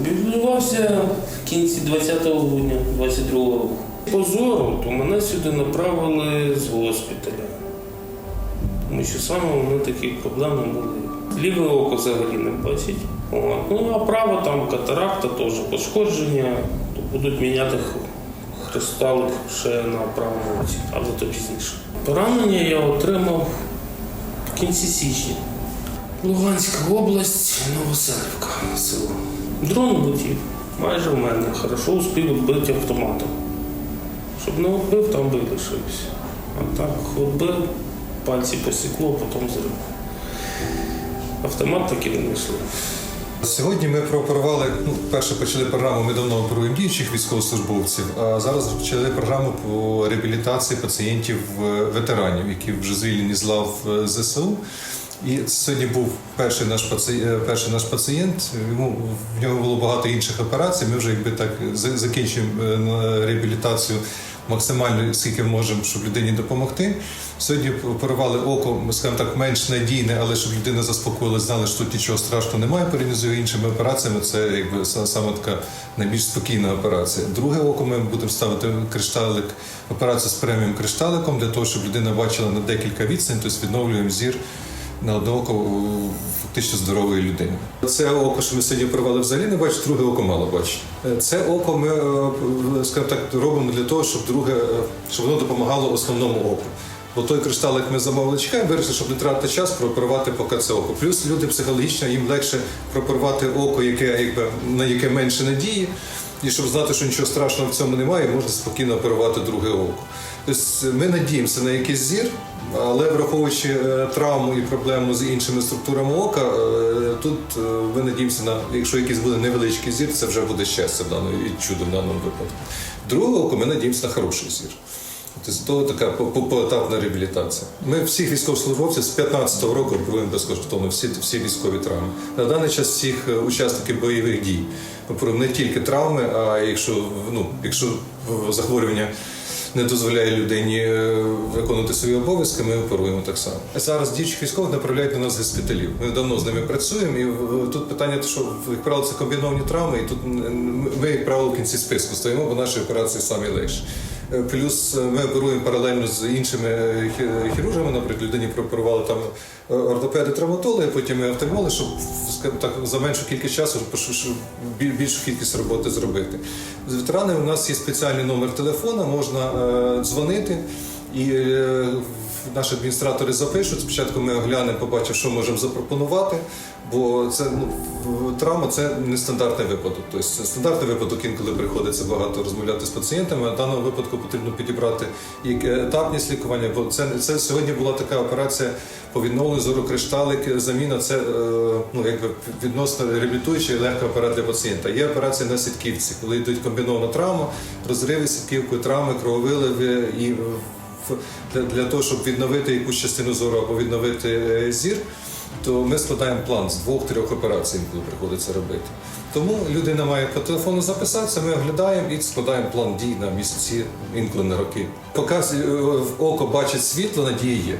Оперувався в кінці 20 грудня 22 року. Позору, то мене сюди направили з госпіталя. Тому що саме мене такі проблеми були. Ліве око взагалі не бачить. От. Ну а право там катаракта теж пошкодження, то будуть міняти хресталик ще на правому оці, але то пізніше. Поранення я отримав в кінці січня. Луганська область, Новоселівка, село. Дрон летів майже в мене. Хорошо успів відбити автоматом. Щоб не відбив, там би. А так відбив, пальці посікло, потім зрив. Автомат таки не. Сьогодні ми прооперували, ну, перше почали програму, ми давно оперуємо діючих військовослужбовців, а зараз почали програму по реабілітації пацієнтів е, ветеранів, які вже звільнені з лав е, ЗСУ. І сьогодні був перший наш пацієнт, перший наш пацієнт. Йому в нього було багато інших операцій. Ми вже якби так за- закінчуємо е, реабілітацію максимально скільки можемо, щоб людині допомогти. Сьогодні оперували око, скажімо так, менш надійне, але щоб людина заспокоїлась, знала, що тут нічого страшного немає порівняно з іншими операціями. Це якби са- саме така найбільш спокійна операція. Друге око ми будемо ставити кришталик, операцію з преміум кришталиком для того, щоб людина бачила на декілька відстань, тобто відновлюємо зір на у фактично здорової людини. Це око, що ми сьогодні провели взагалі не бачить, друге око мало бачить. Це око ми е, скажімо так робимо для того, щоб друге, е, щоб воно допомагало основному оку. Бо той кришталик ми замовили чекаємо, вирішили, щоб не тратити час, прооперувати поки це око. Плюс люди психологічно їм легше прооперувати око, яке якби на яке менше надії. І щоб знати, що нічого страшного в цьому немає, можна спокійно оперувати друге око. Тобто ми надіємося на якийсь зір, але враховуючи е, травму і проблему з іншими структурами ока, е, тут е, ми надіємося на якщо якийсь буде невеличкий зір, це вже буде щастя в даному і чудо в даному випадку. Друге око ми надіємося на хороший зір. Тобто то така по- по- поетапна реабілітація. Ми всіх військовослужбовців з 15-го року оперуємо безкоштовно всі, всі військові травми. На даний час всіх е, учасників бойових дій не тільки травми, а якщо ну, якщо захворювання не дозволяє людині е, виконувати свої обов'язки, ми оперуємо так само. Зараз діючих військових направляють до нас госпіталів. Ми давно з ними працюємо, і е, тут питання, що як правило, це комбіновані травми, і тут ми, як правило, в кінці списку стоїмо, бо наші операції самі легші. Е, Плюс е, ми оперуємо паралельно з іншими е, хірургами. Наприклад, людині прооперували там ортопеди, травматологи, потім ми офтальмологи, щоб так за меншу кількість часу щоб- більшу кількість роботи зробити. З ветеранами у нас є спеціальний номер телефона, можна дзвонити. І наші адміністратори запишуть. Спочатку ми оглянемо, побачимо, що можемо запропонувати. Бо це ну, травма це не стандартний випадок. Тобто стандартний випадок інколи приходиться багато розмовляти з пацієнтами. А в даному випадку потрібно підібрати як етапність лікування. Бо це, це сьогодні була така операція по відновленню зору кришталик. Заміна це е, ну якби відносно реабілітуюча і легка операція для пацієнта. Є операція на сітківці, коли йдуть комбінована травма, розриви сітківкою, травми, крововиливи і для, для того, щоб відновити якусь частину зору або відновити е, зір, то ми складаємо план з двох-трьох операцій, коли приходиться робити. Тому людина має по телефону записатися, ми оглядаємо і складаємо план дій на місяці, інколи на роки. Поки е, око бачить світло, надія є.